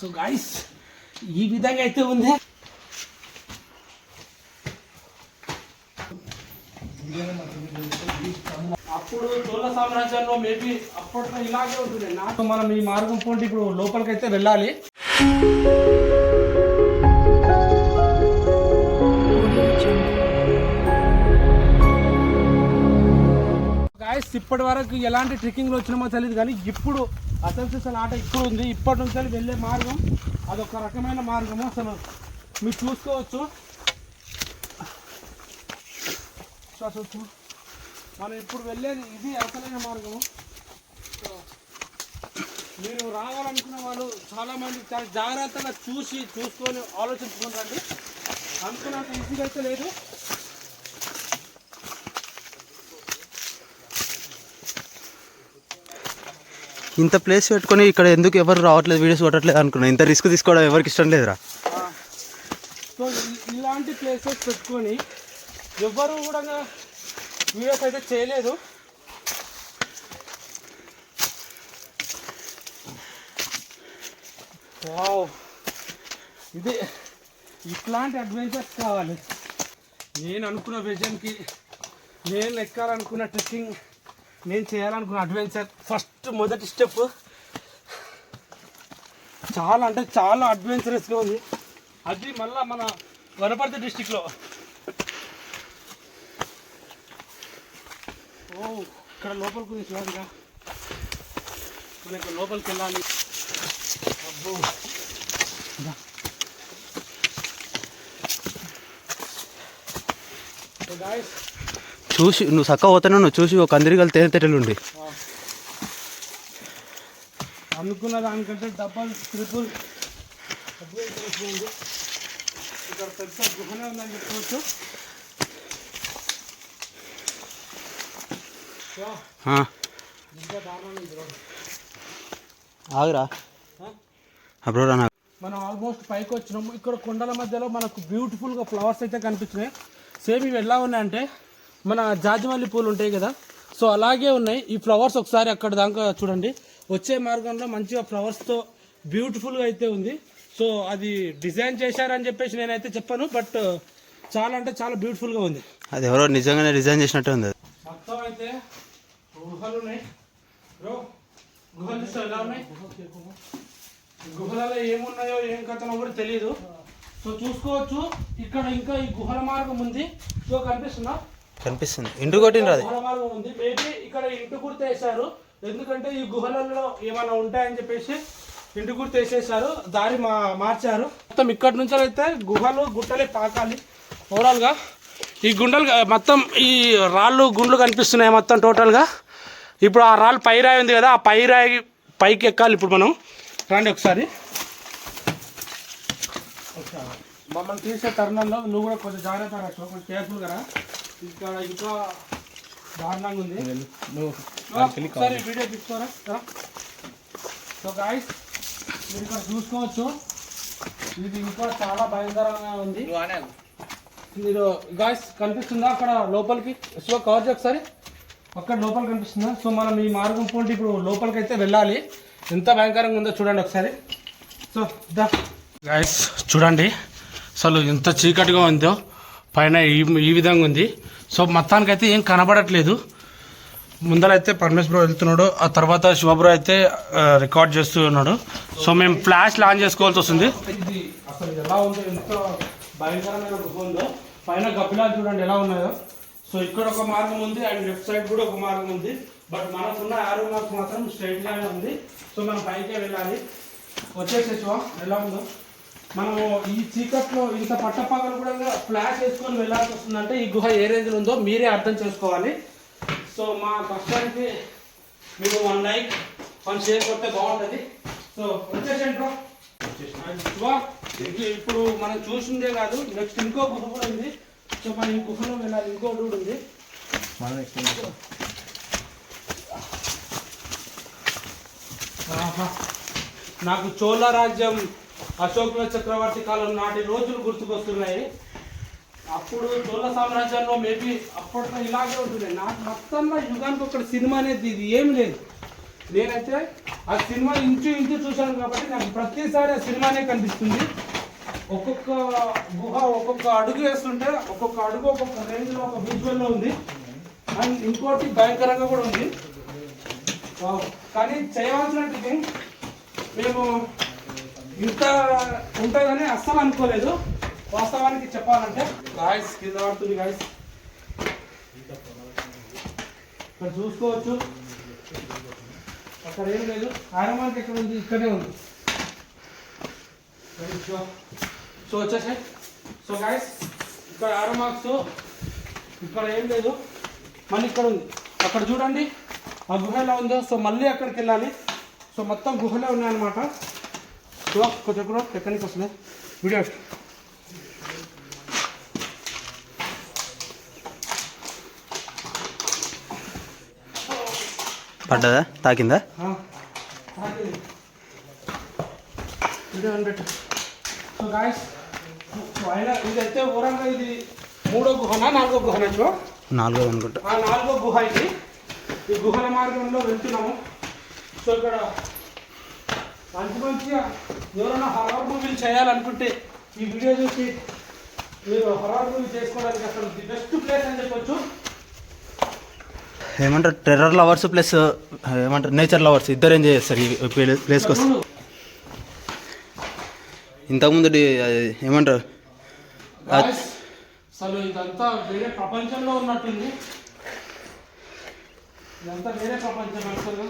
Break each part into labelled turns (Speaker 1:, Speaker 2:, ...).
Speaker 1: So guys ఈ విధంగా అయితే ఉంది. అప్పుడు చోళ సామ్రాజ్యంలో మేబీ అప్పట్లో ఇలాగే ఉంటుంది నాకు మనం ఈ మార్గం పోటీ ఇప్పుడు లోపలికి అయితే వెళ్ళాలి. గాయస్ ఇప్పటి వరకు ఎలాంటి ట్రెక్కింగ్లో వచ్చినామో తెలియదు కానీ ఇప్పుడు అసలు అసలు ఆట ఇప్పుడు ఉంది. ఇప్పటి నుంచి వెళ్ళే మార్గం అదొక రకమైన మార్గము అసలు. మీరు చూసుకోవచ్చు. చూసుకోవచ్చు అసలు మనం ఇప్పుడు వెళ్ళేది ఇది అసలైన మార్గము. మీరు రావాలనుకున్న వాళ్ళు చాలామంది చాలా జాగ్రత్తగా చూసి చూసుకొని ఆలోచించుకుంటారండి అనుకున్నంత ఈజీగా అయితే లేదు.
Speaker 2: ఇంత ప్లేస్ పెట్టుకొని ఇక్కడ ఎందుకు ఎవరు రావట్లేదు వీడియోస్ కొట్టట్లేదు అనుకున్నా. ఇంత రిస్క్ తీసుకోవడం ఎవరికి ఇష్టం లేదురా.
Speaker 1: సో ఇలాంటి ప్లేసెస్ పెట్టుకొని ఎవ్వరు కూడా వీడియోస్ అయితే చేయలేదు. వావ్. ఇది ఇట్లాంటి అడ్వెంచర్స్ కావాలి. నేను అనుకున్న విజన్కి నేను ఎక్కాలనుకున్న ట్రెక్కింగ్ నేను చేయాలనుకున్న అడ్వెంచర్ ఫస్ట్ మొదటి స్టెప్. చాలా అంటే చాలా అడ్వెంచరస్గా ఉంది. అది మళ్ళా మన వనపర్తి డిస్టిక్లో ఓ ఇక్కడ లోపలికి ఉంది చూడండిగా మన ఇక్కడ లోపలికి వెళ్ళాలి. అబ్బో.
Speaker 2: చూసి నువ్వు చక్క పోతాను నువ్వు చూసి ఒక అందరికీ తేనె తెట్టెలు ఉండి.
Speaker 1: అనుకున్న దానికంటే డబల్ ట్రిపుల్. ఇక్కడ పెద్ద గుహనే ఉందని చెప్పుకోవచ్చు
Speaker 2: ఆగురా. అప్పుడు రా
Speaker 1: మనం ఆల్మోస్ట్ పైకి వచ్చినాము ఇక్కడ కొండల మధ్యలో మనకు బ్యూటిఫుల్గా ఫ్లవర్స్ అయితే కనిపించినాయి. సేమ్ ఇవి ఎలా ఉన్నాయంటే మన జాజిమల్లి పూలు ఉంటాయి కదా. సో అలాగే ఉన్నాయి. ఈ ఫ్లవర్స్ ఒకసారి అక్కడ దాకా చూడండి. వచ్చే మార్గంలో మంచిగా ఫ్లవర్స్తో బ్యూటిఫుల్గా అయితే ఉంది. సో అది డిజైన్ చేశారని చెప్పేసి నేనైతే చెప్పాను బట్ చాలా అంటే చాలా బ్యూటిఫుల్గా ఉంది.
Speaker 2: అది ఎవరో నిజంగానే డిజైన్ చేసినట్టే ఉంది
Speaker 1: మొత్తం అయితే గుహలు ఉన్నాయి. బ్రో గుహలు చూస్తే ఎలా ఉన్నాయి? గుహలలో ఏమున్నాయో ఏం కథనో కూడా తెలియదు సో చూసుకోవచ్చు. ఇక్కడ ఇంకా ఈ గుహల మార్గం ఉంది. సో కనిపిస్తుందా?
Speaker 2: కనిపిస్తుంది. ఇంటి అది.
Speaker 1: గుహల మార్గం ఉంది. మేబీ ఇక్కడ ఇంటి గుర్తు వేశారు. ఎందుకంటే ఈ గుహలలో ఏమైనా ఉంటాయని చెప్పేసి ఇంటి గుర్తు వేసేసారు దారి మా మార్చారు. మొత్తం ఇక్కడి నుంచి అయితే గుహలు గుట్టలే పాకాలి. ఓవరాల్గా ఈ గుండలు మొత్తం ఈ రాళ్ళు గుండ్లు కనిపిస్తున్నాయి మొత్తం టోటల్గా ఇప్పుడు ఆ రాళ్ళు పైరాయి ఉంది కదా ఆ పైరాయి పైకి ఎక్కాలి ఇప్పుడు మనం. రండి ఒకసారి. మమ్మల్ని తీసే తరుణంలో నువ్వు కూడా కొంచెం జాగ్రత్తగా కొంచెం కేర్ఫుల్గా ఇక్కడ ఇంకా దారుణంగా ఉంది. ఒకసారి వీడియో తీసుకోరా. సో గాయస్ మీరు ఇక్కడ చూసుకోవచ్చు. ఇది ఇంకా చాలా భయంకరంగా ఉంది. మీరు గాయస్ కనిపిస్తుందా అక్కడ లోపలికి? సో కవర్ ఒకసారి. అక్కడ లోపల కనిపిస్తుందా? సో మనం ఈ మార్గం పోటీ ఇప్పుడు లోపలికి అయితే వెళ్ళాలి. ఎంత భయంకరంగా ఉందో చూడండి ఒకసారి. సో దా. గాయస్ చూడండి. అసలు ఎంత చీకటిగా ఉందో. పైన ఈ ఈ విధంగా ఉంది. సో మొత్తానికైతే ఏం కనబడట్లేదు. ముందరైతే పరమేశ్ బ్రో వెళ్తున్నాడు ఆ తర్వాత శివబ్రో అయితే రికార్డ్ చేస్తూ ఉన్నాడు. సో మేము ఫ్లాష్ లాంచ్ చేసుకోవాల్సి వస్తుంది. ఇది అసలు ఎలా ఉందో? ఎంత భయంకరమైన ఉందో. పైన గబ్బిలాలు చూడండి ఎలా ఉన్నాయో. సో ఇక్కడ ఒక మార్గం ఉంది అండ్ లెఫ్ట్ సైడ్ కూడా ఒక మార్గం ఉంది. బట్ మనకున్న ఆరో మార్క్ మాత్రం స్ట్రైట్ గానే ఉంది. సో మనం పైకే వెళ్ళాలి. వచ్చేసేసాం ఎలా ఉందో? మనము ఈ చీకట్లో ఇంత పట్టపగలు కూడా ఫ్లాష్ వేసుకొని వెళ్ళాల్సి వస్తుందంటే ఈ గుహ ఏ రేంజ్లో ఉందో మీరే అర్థం చేసుకోవాలి. సో మా కష్టానికి మీరు వన్ లైక్ వన్ షేర్ కొడితే బాగుంటుంది. సో వచ్చేసండి బ్రో ఇప్పుడు మనం చూసిందే కాదు నెక్స్ట్ ఇంకో గుహ కూడా ఉంది. సో మనం ఈ గుహలో వెళ్ళాలి ఇంకో కూడా ఉంది. నాకు చోళ రాజ్యం అశోకుల చక్రవర్తి కాలం నాటి రోజులు గుర్తుకొస్తున్నాయి. అప్పుడు చోళ సామ్రాజ్యంలో మేబీ అప్పట్లో ఇలాగే ఉంటున్నాయి నాకు మొత్తంలో యుగానికి ఒక సినిమా అనేది ఇది ఏం లేదు. నేనైతే ఆ సినిమా ఇంచు ఇంచు చూశాను కాబట్టి నాకు ప్రతిసారి ఆ సినిమానే కనిపిస్తుంది. ఒక్కొక్క గుహ ఒక్కొక్క అడుగు వేస్తుంటే ఒక్కొక్క అడుగు ఒక్కొక్క రేంజ్లో ఒక విజువల్లో ఉంది. అండ్ ఇంకోటి భయంకరంగా కూడా ఉంది. కానీ చేయవలసినట్టుగా మేము ఇంత ఉంటుందని అస్సలు అనుకోలేదు. వాస్తవానికి చెప్పాలంటే. గాయస్ కింద పడుతుంది గాయస్ ఇక్కడ చూసుకోవచ్చు. అక్కడ ఏం లేదు. ఆరమానికి ఎక్కడ ఉంది ఇక్కడే ఉంది. సో వచ్చేసాయి. సో గాయస్ ఇక్కడ ఆరమార్క్స్ ఇక్కడ ఏం లేదు. మళ్ళీ ఇక్కడ ఉంది. అక్కడ చూడండి. ఆ గుహ ఎలా ఉందో. సో మళ్ళీ అక్కడికి వెళ్ళాలి. సో మొత్తం గుహలే ఉన్నాయన్నమాట. కొంచెం కూడా ఎక్కడికి వస్తుంది వీడియో
Speaker 2: పడ్డదా తాకిందా
Speaker 1: సో గాయస్ ఇదైతే ఊరంగా ఇది మూడో గుహనా నాలుగో గుహనా చో
Speaker 2: నాలుగో అనుకుంటా
Speaker 1: ఆ నాలుగో గుహ ఇది ఈ గుహల మార్గంలో వెళ్తున్నాము సో ఇక్కడ మంచి మంచిగా ఎవరైనా హర్రర్ మూవీలు చేయాలనుకుంటే ఈ వీడియో చూసి మీరు హర్రర్ మూవీ చేసుకోవడానికి అసలు ది బెస్ట్ ప్లేస్ అని చెప్పొచ్చు.
Speaker 2: ఏమంటారు? టెర్రర్ లవర్స్ ప్లస్ ఏమంటారు? నేచర్ లవర్స్ ఇద్దరు ఎంజాయ్ చేస్తారు ఈ ప్లే- ప్లేస్కి వస్తే ఇంతకుముందు ఏమంటారు?
Speaker 1: అసలు ఇదంతా వేరే ప్రపంచంలో ఉన్నట్టుంది. ఇదంతా వేరే ప్రపంచం యాక్చువల్గా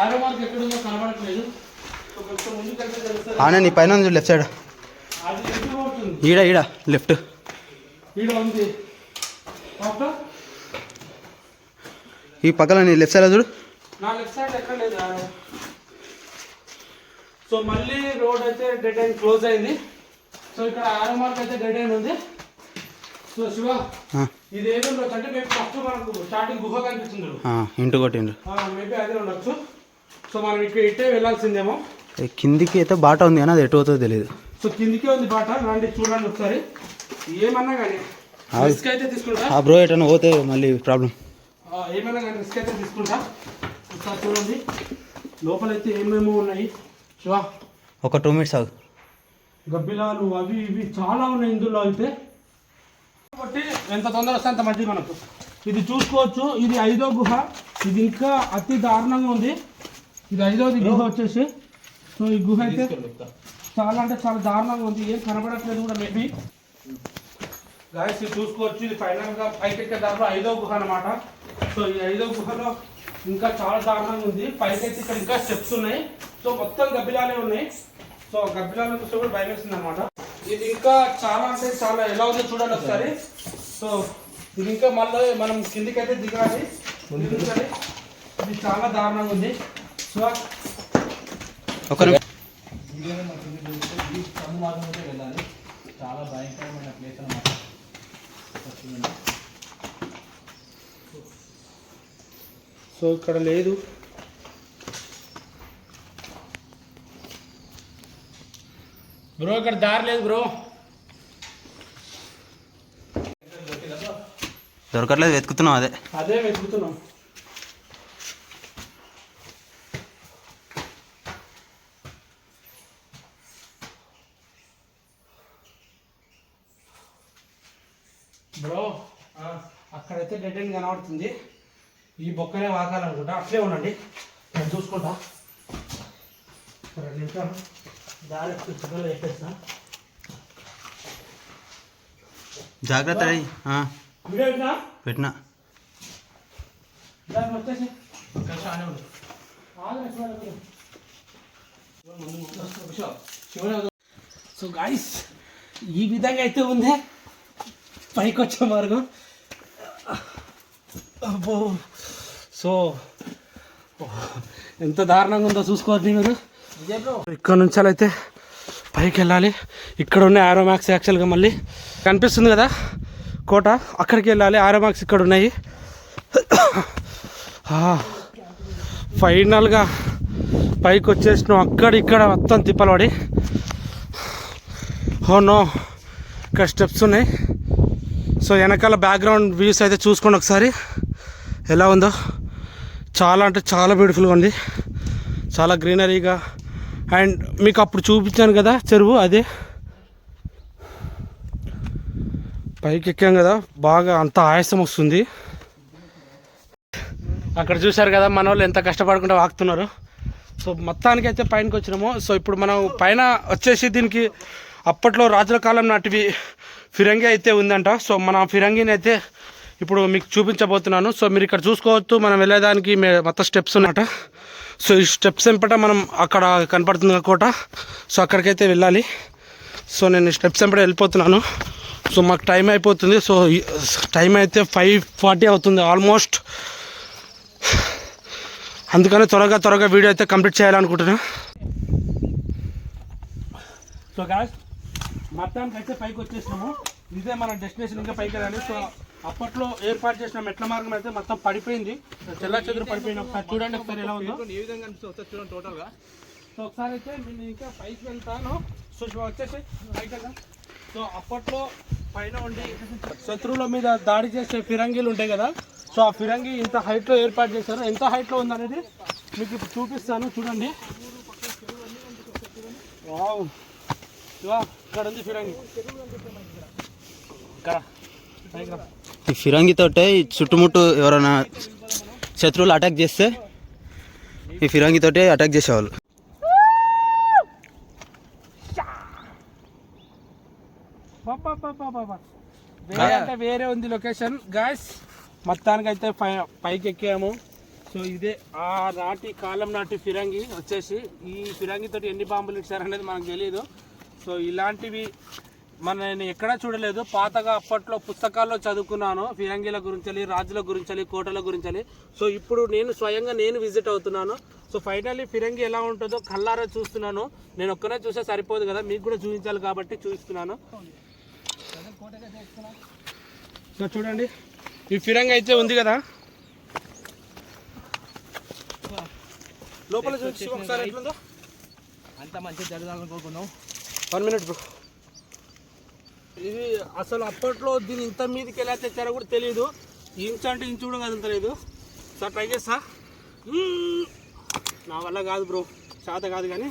Speaker 1: ఆరో మార్క్ ఎక్కడుందో కనబడట్లేదు.
Speaker 2: ఆనే నీ పైన ఉంది లెఫ్ట్ సైడ్ ఈడ ఈడ లెఫ్ట్
Speaker 1: ఈడ ఉంది డాక్టర్
Speaker 2: ఈ పక్కన నీ లెఫ్ట్ సైడ్ చూడు.
Speaker 1: సో మళ్ళీ రోడ్ అయితే డెడ్ ఎండ్ క్లోజ్ అయింది. సో ఇక్కడ ఆరో మార్క్ అయితే డెడ్ ఎండ్ ఉంది. సో శివ ఇది ఏదో ఉండొచ్చు? అంటే మేము ఫస్ట్ మనకు స్టార్టింగ్ గుహ కనిపిస్తుంది
Speaker 2: ఇంటు కొట్టిండు.
Speaker 1: మేబీ అదే ఉండొచ్చు. సో మనం ఇక్కడ ఇట్టే వెళ్ళాల్సిందేమో.
Speaker 2: కిందికి అయితే బాట ఉంది కానీ అది ఎటు అవుతుందో తెలియదు
Speaker 1: సో కిందికే ఉంది బాట రండి చూడండి ఒకసారి. ఏమన్నా కానీ
Speaker 2: ఆ-
Speaker 1: రిస్క్ అయితే తీసుకుంటా.
Speaker 2: ఆ బ్రో ఎటన్నా పోతే మళ్ళీ ప్రాబ్లం
Speaker 1: ఏమైనా కానీ రిస్క్ అయితే తీసుకుంటా. ఒకసారి చూడండి. లోపలైతే ఏమేమో ఉన్నాయి. శివా
Speaker 2: ఒక టూ మినిట్స్ ఆగు.
Speaker 1: గబ్బిలాలు అవి ఇవి చాలా ఉన్నాయి ఇందులో అయితే. కాబట్టి ఎంత తొందర వస్తే అంత మంచిది మనకు. ఇది చూసుకోవచ్చు. ఇది ఐదో గుహ. ఇది ఇంకా అతి దారుణంగా ఉంది. ఇది ఐదోది గుహ వచ్చేసి. సో ఈ గుహ అయితే చాలా అంటే చాలా దారుణంగా ఉంది. ఏం కనబడట్లేదు కూడా మేబీ. గాయస్ ఇది చూసుకోవచ్చు. ఇది ఫైనల్గా పైకి ఎక్కే దాంట్లో ఐదో గుహ అన్నమాట. సో ఈ ఐదో గుహలో ఇంకా చాలా దారుణంగా ఉంది. పైకి ఎక్కి ఇక్కడ ఇంకా స్టెప్స్ ఉన్నాయి. సో మొత్తం గబ్బిలాలే ఉన్నాయి. సో గబ్బిలాలను చూస్తే కూడా భయం వేస్తుంది అనమాట ఇది ఇంకా చాలా అంటే చాలా ఎలా ఉందో చూడండి ఒకసారి. సో ఇది ఇంకా మళ్ళీ మనం కిందికి అయితే దిగాలి. ఇది చాలా దారుణంగా ఉంది. సో
Speaker 2: ఒక నిమి-
Speaker 3: చాలా భయంకరమైన ప్లేస్ అన్నమాట
Speaker 1: సో ఇక్కడ లేదు. బ్రో ఇక్కడ దారి లేదు బ్రో.
Speaker 2: దొరకట్లేదు వెతుకుతున్నాం అదే.
Speaker 1: అదే వెతుకుతున్నాం. బ్రో అక్కడైతే డెడ్ ఎండ్ కనబడుతుంది. ఈ బొక్కనే వాకాలనుకుంటా. అట్లే ఉండండి. నేను చూసుకుంటా. రెండు నిమిషాలు. దారి సిగ్నల్ పెట్టేస్తా
Speaker 2: జాగ్రత్త
Speaker 1: పెట్టినా?
Speaker 2: పెట్టినా.
Speaker 1: దాన్ని వచ్చేసి. సో గాయస్ ఈ విధంగా అయితే ఉంది. పైకి వచ్చే మార్గం. అబ్బో. సో ఎంత దారుణంగా ఉందో చూసుకోవచ్చు మీరు. ఇక్కడ నుంచి అయితే పైకి వెళ్ళాలి. ఇక్కడ ఉన్న ఆరోమాక్స్ యాక్చువల్గా మళ్ళీ. కనిపిస్తుంది కదా కోట? అక్కడికి వెళ్ళాలి. ఆరోమాక్స్ ఇక్కడ ఉన్నాయి. ఆ, ఫైనల్గా పైకి వచ్చేసినాం. అక్కడ ఇక్కడ మొత్తం తిప్పలవాడి. Oh ఓ నో ఇక్కడ స్టెప్స్ ఉన్నాయి. సో వెనకాల బ్యాక్గ్రౌండ్ వ్యూస్ అయితే చూసుకోండి ఒకసారి. ఎలా ఉందో. చాలా అంటే చాలా బ్యూటిఫుల్గా ఉంది. చాలా గ్రీనరీగా అండ్ మీకు అప్పుడు చూపించాను కదా చెరువు అదే. పైకి ఎక్కాం కదా. బాగా అంత ఆయాసం వస్తుంది. అక్కడ చూశారు కదా మన వాళ్ళు ఎంత కష్టపడకుండా వాకుతున్నారు సో మొత్తానికి అయితే పైనకి వచ్చినాము. సో ఇప్పుడు మనం పైన వచ్చేసి దీనికి అప్పట్లో రాజుల కాలం నాటివి ఫిరంగి అయితే ఉందంట. సో మన ఫిరంగిని అయితే ఇప్పుడు మీకు చూపించబోతున్నాను. సో మీరు ఇక్కడ చూసుకోవచ్చు మనం వెళ్ళేదానికి మే- మొత్తం స్టెప్స్ ఉన్నట సో ఈ స్టెప్స్ ఎంపట మనం అక్కడ కనపడుతుంది కదా కోట. సో అక్కడికైతే వెళ్ళాలి. సో నేను స్టెప్స్ ఎంపట వెళ్ళిపోతున్నాను. సో మాకు టైం అయిపోతుంది. సో టైం అయితే ఫైవ్ ఫార్టీ అవుతుంది ఆల్మోస్ట్. అందుకని త్వరగా త్వరగా వీడియో అయితే కంప్లీట్ చేయాలనుకుంటున్నా. సో గాయస్ మొత్తానికి అయితే పైకి వచ్చేసినాము. ఇదే మన డెస్టినేషన్ ఇంకా పైకి వెళ్ళాలి సో అప్పట్లో ఏర్పాటు చేసిన మెట్ల మార్గం అయితే మొత్తం పడిపోయింది. చెల్ల చెదురు పడిపోయింది ఒకసారి చూడండి ఒకసారి ఎలా ఉందో.
Speaker 3: ఏ విధంగా అనిపిస్తుంది చూడండి టోటల్గా
Speaker 1: సో ఒకసారి అయితే నేను ఇంకా పైకి వెళ్తాను. సో వచ్చేసి పైకి. సో అప్పట్లో పైన ఉండి శత్రువుల మీద దాడి చేసే ఫిరంగీలు ఉంటాయి కదా. సో ఆ ఫిరంగి ఇంత హైట్లో ఏర్పాటు చేశారు. ఎంత హైట్లో ఉందనేది మీకు ఇప్పుడు చూపిస్తాను. చూడండి. వావ్. ఫిరంగి.
Speaker 2: ఈ ఫిరంగితోటే ఈ చుట్టుముట్టు ఎవరైనా శత్రువులు అటాక్ చేస్తే ఈ ఫిరంగితోటే అటాక్ చేసేవాళ్ళు.
Speaker 1: బాబా వేరే అంటే వేరే ఉంది లొకేషన్ గాయస్ మొత్తానికి అయితే పై పైకి ఎక్కాము. సో ఇదే ఆ నాటి కాలం నాటి ఫిరంగి వచ్చేసి ఈ ఫిరంగి తోటి ఎన్ని బాంబులు ఇచ్చారనేది మనకు తెలియదు సో ఇలాంటివి మన నేను ఎక్కడా చూడలేదు. పాతగా అప్పట్లో పుస్తకాల్లో చదువుకున్నాను. ఫిరంగిల గురించి రాజుల గురించి కోటల గురించి సో ఇప్పుడు నేను స్వయంగా నేను విజిట్ అవుతున్నాను. సో ఫైనల్లీ ఫిరంగి ఎలా ఉంటుందో కల్లారా చూస్తున్నాను. నేను ఒక్కనే చూస్తే సరిపోదు కదా. మీకు కూడా చూపించాలి కాబట్టి చూపిస్తున్నాను. సో చూడండి. ఈ ఫిరంగి అయితే ఉంది కదా. లోపల చూసి ఒకసారి ఎట్లుందో.
Speaker 3: అంత మంచిగా జరగాలనుకోకున్నావు
Speaker 1: వన్ మినిట్ బ్రో. ఇది అసలు అప్పట్లో దీని ఇంత మీదకి ఎలా తెచ్చారో కూడా తెలియదు ఇంచు అంటే ఇంచు కూడా కాదు తెలియదు సార్ ట్రై చేస్తా. నా వల్ల కాదు బ్రో. చేత కాదు కానీ.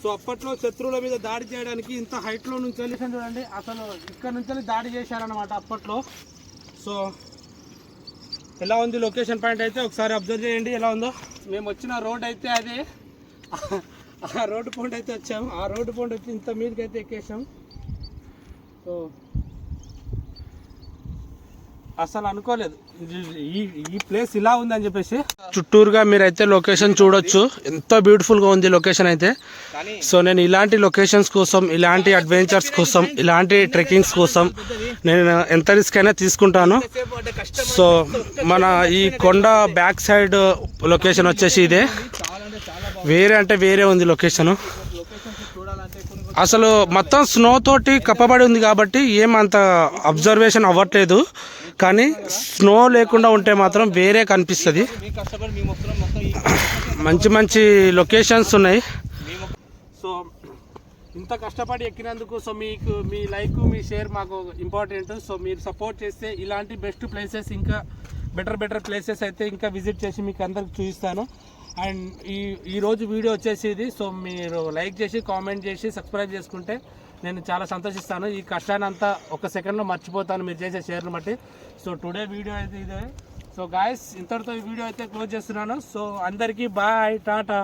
Speaker 1: సో అప్పట్లో శత్రువుల మీద దాడి చేయడానికి ఇంత హైట్లో నుంచి వెళ్ళి చూడండి. అసలు ఇక్కడ నుంచి వెళ్ళి దాడి చేశారనమాట అప్పట్లో. సో ఎలా ఉంది లొకేషన్ పాయింట్ అయితే ఒకసారి అబ్జర్వ్ చేయండి. ఎలా ఉందో? మేము వచ్చిన రోడ్ అయితే అది. ఆ రోడ్డు పాయింట్ అయితే వచ్చాము. ఆ రోడ్డు పాయింట్ వచ్చి ఇంత మీదకి అయితే ఎక్కేసాం. సో అసలు అనుకోలేదు. ఈ ఈ ప్లేస్ ఇలా ఉందని చెప్పేసి. చుట్టూరుగా మీరైతే లొకేషన్ చూడొచ్చు. ఎంతో బ్యూటిఫుల్గా ఉంది లొకేషన్ అయితే. సో నేను ఇలాంటి లొకేషన్స్ కోసం ఇలాంటి అడ్వెంచర్స్ కోసం ఇలాంటి ట్రెక్కింగ్స్ కోసం నేను ఎంత రిస్క్ అయినా తీసుకుంటాను. సో మన ఈ కొండ బ్యాక్ సైడ్ లొకేషన్ వచ్చేసి ఇదే
Speaker 3: చాలా అంటే చాలా బాగుంది
Speaker 1: వేరే అంటే వేరే ఉంది లొకేషన్. అసలు మొత్తం స్నో తోటి కప్పబడి ఉంది కాబట్టి ఏమంత అబ్జర్వేషన్ అవ్వట్లేదు. కానీ స్నో లేకుండా ఉంటే మాత్రం వేరే కనిపిస్తుంది.
Speaker 3: మీ కష్టపడి మొత్తం
Speaker 1: మంచి మంచి లొకేషన్స్ ఉన్నాయి. సో ఇంత కష్టపడి ఎక్కినందుకు సో మీకు మీ లైక్ మీ షేర్ మాకు ఇంపార్టెంట్ సో మీరు సపోర్ట్ చేస్తే ఇలాంటి బెస్ట్ ప్లేసెస్ ఇంకా బెటర్ బెటర్ ప్లేసెస్ అయితే ఇంకా విజిట్ చేసి మీకు అందరికి చూపిస్తాను. అండ్ ఈ ఈరోజు వీడియో వచ్చేసి ఇది సో మీరు లైక్ చేసి కామెంట్ చేసి సబ్స్క్రైబ్ చేసుకుంటే నేను చాలా సంతోషిస్తాను. ఈ కష్టాన్ని అంతా ఒక సెకండ్లో మర్చిపోతాను మీరు చేసే షేర్ని బట్టి. సో టుడే వీడియో అయితే ఇదే. సో గాయస్ ఇంతటితో ఈ వీడియో అయితే క్లోజ్ చేస్తున్నాను. సో అందరికీ బాయ్ టాటా.